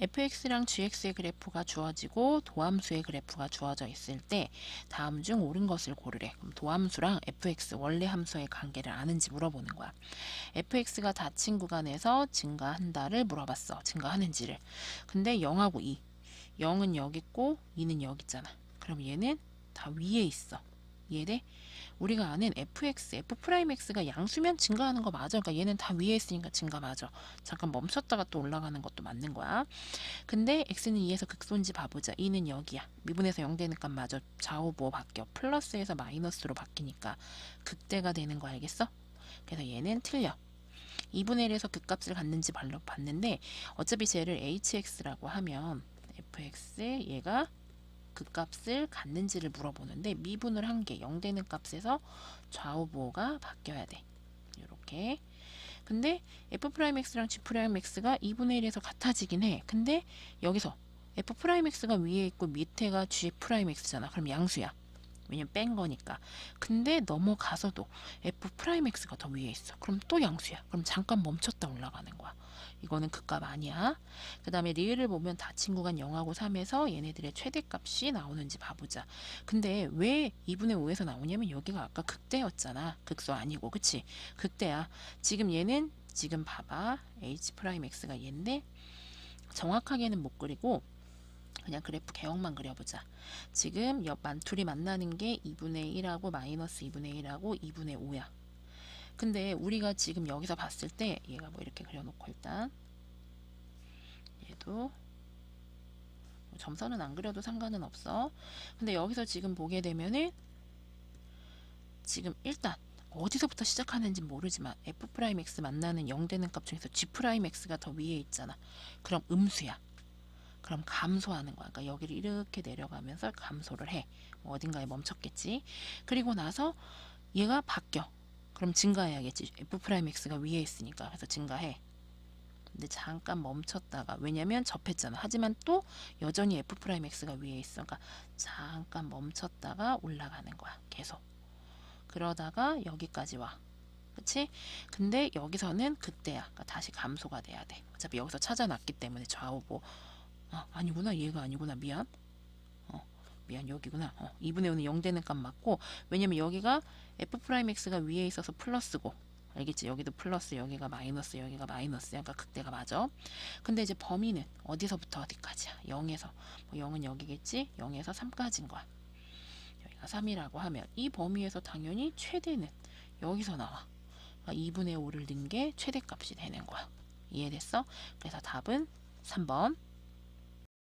fx랑 gx의 그래프가 주어지고 도함수의 그래프가 주어져 있을 때 다음 중 옳은 것을 고르래. 그럼 도함수랑 fx 원래 함수의 관계를 아는지 물어보는 거야. fx가 닫힌 구간에서 증가한다를 물어봤어. 증가하는지를. 근데 0하고 2. 0은 여기 있고 2는 여기 있잖아. 그럼 얘는 다 위에 있어. 이해돼? 우리가 아는 fx, f'x가 양수면 증가하는 거 맞아. 그러니까 얘는 다 위에 있으니까 증가 맞아. 잠깐 멈췄다가 또 올라가는 것도 맞는 거야. 근데 x는 2에서 극소인지 봐보자. 2는 여기야. 미분에서 0 되는 값 맞아. 좌우 뭐 바뀌어. 플러스에서 마이너스로 바뀌니까 극대가 되는 거 알겠어? 그래서 얘는 틀려. 2분의 1에서 극값을 갖는지 봤는데 어차피 쟤를 hx라고 하면 fx 얘가 그 값을 갖는지를 물어보는데 미분을 한게0 되는 값에서 좌우 보호가 바뀌어야 돼. 이렇게. 근데 f'x랑 g'x가 2분의 1에서 같아지긴 해. 근데 여기서 f'x가 위에 있고 밑에가 g'x잖아. 그럼 양수야. 왜냐면 뺀 거니까. 근데 넘어가서도 f'x가 더 위에 있어. 그럼 또 양수야. 그럼 잠깐 멈췄다 올라가는 거야. 이거는 극값 아니야. 그 다음에 리을을 보면 닫힌 구간 0하고 3에서 얘네들의 최대값이 나오는지 봐보자. 근데 왜 2분의 5에서 나오냐면 여기가 아까 극대였잖아. 극소 아니고 그치? 극대야. 지금 얘는 지금 봐봐. h'x가 얘인데 정확하게는 못 그리고 그냥 그래프 개형만 그려보자. 지금 옆 만, 둘이 만나는 게 2분의 1하고 마이너스 2분의 1하고 2분의 5야. 근데 우리가 지금 여기서 봤을 때 얘가 뭐 이렇게 그려놓고 일단 얘도 뭐 점선은 안 그려도 상관은 없어. 근데 여기서 지금 보게 되면은 지금 일단 어디서부터 시작하는지 모르지만 f'x 만나는 0 되는 값 중에서 g'x가 더 위에 있잖아. 그럼 음수야. 그럼 감소하는 거야. 그러니까 여기를 이렇게 내려가면서 감소를 해. 뭐 어딘가에 멈췄겠지. 그리고 나서 얘가 바뀌어. 그럼 증가해야겠지. f'x가 위에 있으니까. 그래서 증가해. 근데 잠깐 멈췄다가 왜냐면 접했잖아. 하지만 또 여전히 f'x가 위에 있어. 그러니까 잠깐 멈췄다가 올라가는 거야. 계속. 그러다가 여기까지 와. 그치? 근데 여기서는 그때야. 그러니까 다시 감소가 돼야 돼. 어차피 여기서 찾아놨기 때문에 좌우보. 아, 아니구나. 얘가 아니구나. 미안. 어, 미안. 여기구나. 어, 2분의 5는 0 되는 값 맞고 왜냐면 여기가 f'x가 위에 있어서 플러스고 알겠지? 여기도 플러스, 여기가 마이너스, 여기가 마이너스. 그러니까 극대가 맞아. 근데 이제 범위는 어디서부터 어디까지야? 0에서. 뭐 0은 여기겠지? 0에서 3까지인 거야. 여기가 3이라고 하면 이 범위에서 당연히 최대는 여기서 나와. 그러니까 2분의 5를 넣은 게 최대값이 되는 거야. 이해됐어? 그래서 답은 3번